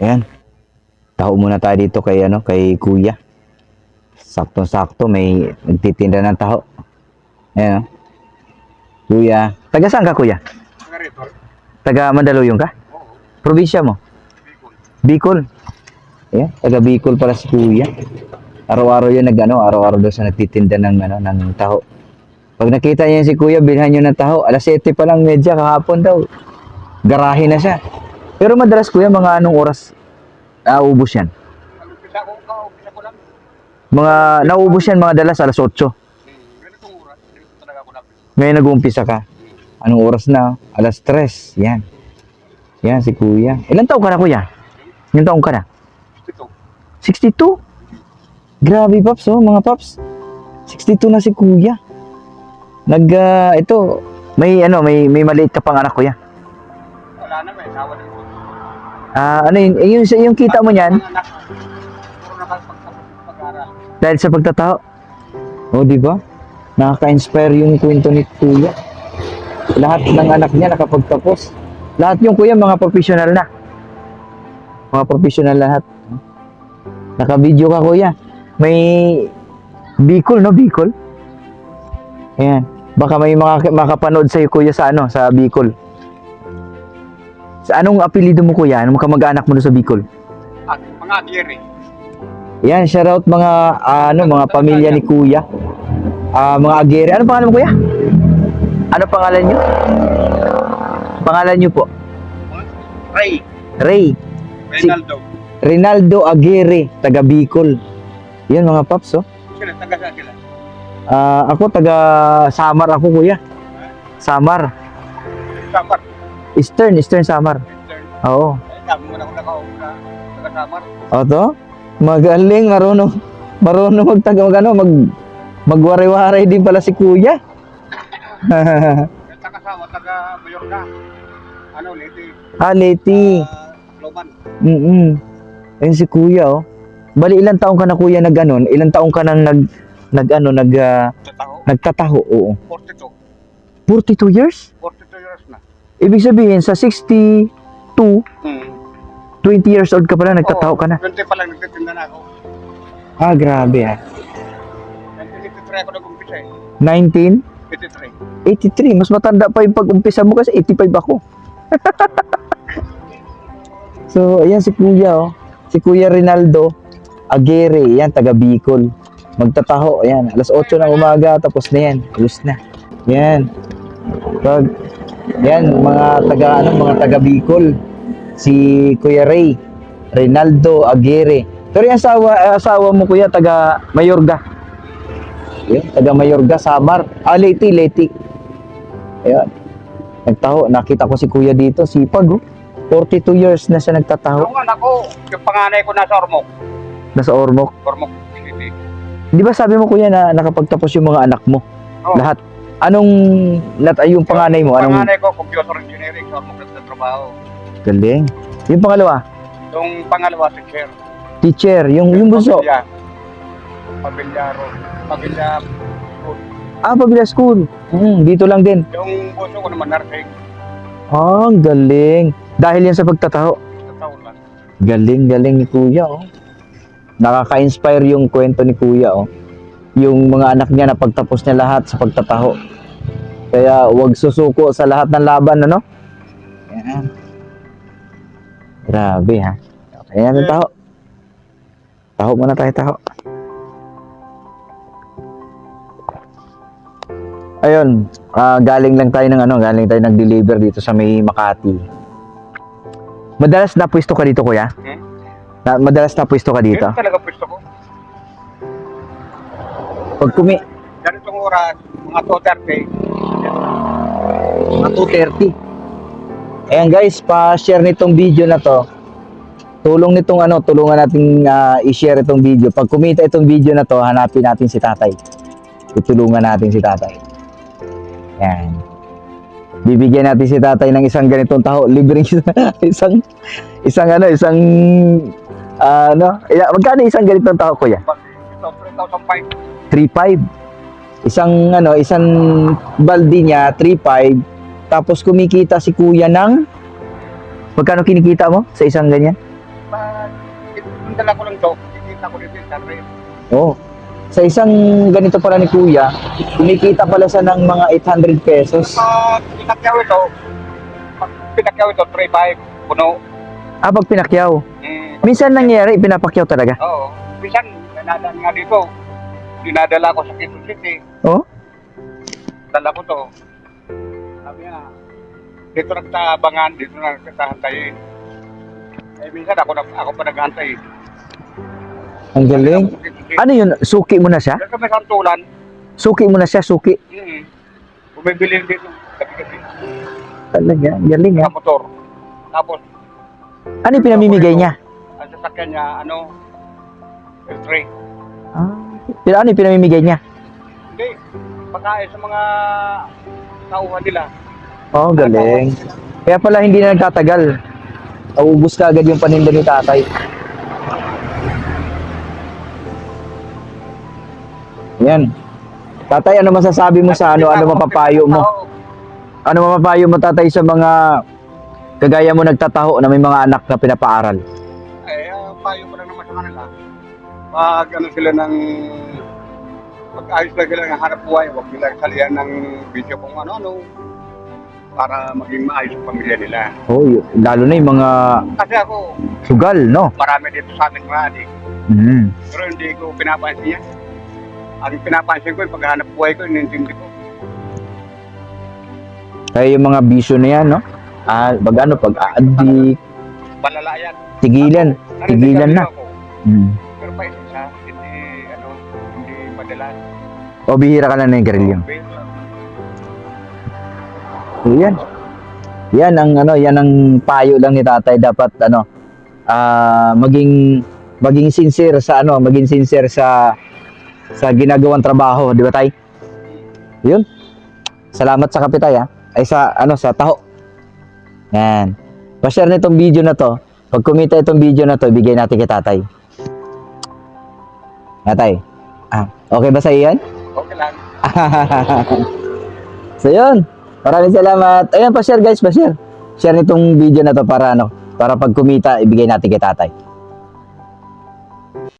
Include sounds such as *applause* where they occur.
Ayan. Taho muna tayo dito kay ano, kay Kuya. Sakto-sakto may nagtitinda ng taho. Ayan. oh. Kuya, taga saan ka Kuya? Nga rito. Taga Mandaluyong ka? Oo. Probinsya mo? Bicol. Bicol. Ayan, taga Bicol pala si Kuya. Araw-araw yun nag ano, araw-araw daw sa nagtitinda ng ano, ng taho. Pag nakita niya si Kuya, bilhan niyo ng taho. Alas 7 pa lang medya kahapon daw. Garahe na siya. Pero madalas Kuya, mga anong oras naubos yan? Mga naubos yan mga dalas alas 8. Hmm. Ganitong oras. Ganito talaga ako napis. Ngayon nag-uumpisa ka. Anong oras na? Alas 3. Yan. Yan si Kuya. Ilan taong ka na Kuya? Ilan taong ka na? Ito. 62? Grabe, Paps, oh, mga Paps. 62 na si Kuya. Nag, ah, ito, may, ano, may, may maliit ka pang anak, Kuya. Wala na may. Sawa ng Ah, ano yun, eh, yung, yung kita mo niyan, dahil sa pagtatao. Oh, di ba? Nakaka-inspire yung kwento ni Kuya. Lahat ng anak niya nakapagtapos. Lahat yung Kuya, mga professional na. Mga professional lahat. Naka-video ka, Kuya. May Bicol, no? Bicol? Ayan. Baka may mga makapanood sa'yo, Kuya, sa ano, sa Bicol. Sa anong apelido mo, Kuya? Anong kamag-anak mo doon sa Bicol? At mga giri. Yan, shoutout mga ah, ano, mga pamilya ni Kuya. Ah, mga agere. Ano pangalan mo, Kuya? Ano pangalan niyo? Pangalan niyo po? Ray. Ray. Reynaldo. Rinaldo Aguirre, taga Bicol. Yan mga paps, oh. Sila, taga saan sila? Ah, ako taga Samar ako, Kuya. Samar. Samar. Eastern, Eastern Samar. Eastern. Oo. Ay, dami mo na ako nakauna. Taga Samar. O to? Magaling, marunong. Marunong magtaga, mag, ano, mag, magwari-wari din pala si Kuya. Taga Sawa, taga Mayorga. Ano, Liti. ah, Leti. Ah, Loban. Mm Ayun si kuya, oh. Bali, ilang taong ka na kuya nag ano? Ilang taong ka nang nag, nag ano, nag, Tataho. nagtataho? Oo. 42. 42 years? 42 years na. Ibig sabihin, sa 62, Hmm. 20 years old ka pa lang, nagtataho ka na. 20 pa lang nagtitinda na ako. Ah, grabe ah. 1983 ako nag-umpisa eh. 19? 83. 83. Mas matanda pa yung pag-umpisa mo kasi 85 ako. *laughs* so, ayan si kuya, oh. Si kuya Rinaldo Aguirre, yan, taga Bicol. Magtataho, ayan. Alas 8 ng umaga, tapos na yan. Ayos na. Yan. Pag, yan, mga taga, ano, mga taga Bicol. Si Kuya Ray, Rinaldo Aguirre. Pero yung asawa, eh, asawa mo, kuya, taga Mayorga. Yun, taga Mayorga, Samar. Ah, Leyte, Leyte. Ayan. Nagtaho. Nakita ko si kuya dito, sipag oh. 42 years na siya nagtataho. Yung anak ko, yung panganay ko nasa Ormoc. Nasa Ormoc. Ormoc City. Di ba sabi mo kuya na nakapagtapos yung mga anak mo? Oo. Lahat. Anong, lahat, ay, yung panganay mo? Anong Panganay ko, computer engineering sa Ormoc na trabaho. galing? Yung pangalawa, Yung pangalawa, teacher. teacher. Yung, yung bunso. Pamilya. Pamilya Road. Pamilya. Ah, Pabila School. Mm, dito lang din. Yung bunso ko naman, nursing. Ah, galing. Dahil yan sa pagtataho. Sa taon lang. Galing, galing ni Kuya, oh. Nakaka-inspire yung kwento ni Kuya, oh. Yung mga anak niya na pagtapos niya lahat sa pagtataho. Kaya huwag susuko sa lahat ng laban, ano? Yan. Grabe, ha? Ayan ang taho. Taho muna tayo, taho. Ayun, ah, galing lang tayo ng ano, galing tayo nag-deliver dito sa may Makati. Madalas na pwesto ka dito, kuya? Hmm? Na, madalas na pwesto ka dito? Yun talaga pwesto ko. Pag kumi... Ganitong oras, mga 2.30. Mga 2.30. Ayan guys, pa-share nitong video na to. Tulong nitong ano, tulungan natin ah, i-share itong video. Pag kumita itong video na to, hanapin natin si tatay. Tutulungan natin si tatay. Yan. Bibigyan natin si tatay ng isang ganitong taho. Libreng *laughs* isang, isang ano, isang, ah, ano, ila- magkano isang ganitong taho, kuya? Ito, 3,005. 3.5. Isang ano, isang baldi niya 3.5. Tapos kumikita si kuya ng Magkano kinikita mo sa isang ganyan? dala ko lang to, kikita ko dito tarre. Oh. Sa isang ganito pala ni Kuya, kumikita pala siya ng mga 800 pesos. Pag pinakyaw ito, pag pinakyaw ito, 3-5, puno. Ah, pag pinakyaw. Mm, Minsan nangyari, pinapakyaw talaga. Oo. Bisan, nanadaan nga dito. Dinadala ko sa Quezon City. Oh? Dala ko to. Sabi niya, dito nagtabangan, dito na nagtahantayin. Eh, minsan ako, na, ako pa naghantay. Ang galing. Ano yun? Suki mo na siya? Dito may santulan. Suki mo na siya, suki. Mm. Bumibili dito. Gabi-gabi. Talaga, galing Sa ha. motor. Tapos, Ano yung pinamimigay niya? ang sasakyan niya, ano, L3. Pero ano yung pinamimigay niya? Hindi. Pagkain sa mga tauhan nila. Oh, galing. Kaya pala hindi na nagtatagal. Naubos ka agad yung paninda ni tatay. Yan. Tatay, ano masasabi mo sa ano? Ano mapapayo mo? Ano mapapayo mo tatay sa mga kagaya mo nagtataho na may mga anak na pinapaaral? Eh, uh, payo ko lang naman sa kanila. Pag ano sila ng pag ayos na sila ng hanap buhay, huwag nila salihan ng video kung ano-ano para maging maayos ang pamilya nila. Oh, lalo na yung mga Kasi ako, sugal, no? marami dito sa ating mga adik, Mm. pero hindi ko pinapansin yan. Ang pinapansin ko yung paghahanap buhay ko, inintindi ko. Kaya yung mga bisyo na yan, no? Ah, pag ano, pag addict, Balala yan. tigilan. Tigilan na. Ako, Mm. O bihira ka na ng garilyo. Pero, So, yan. Yan ang ano, yan ang payo lang ni tatay dapat ano ah maging maging sincere sa ano, maging sincere sa sa ginagawang trabaho, di ba tay? Yun. Salamat sa kapitay ha. Ay sa ano sa taho. Yan. Pa-share nitong video na to. Pag kumita itong video na to, bigay natin kay tatay. Tatay. Ah, okay ba sa iyan? okay lang. *laughs* so yun. Maraming salamat. Ayan, pa-share guys, pa-share. Share nitong video na to para ano, para pag kumita, ibigay natin kay tatay.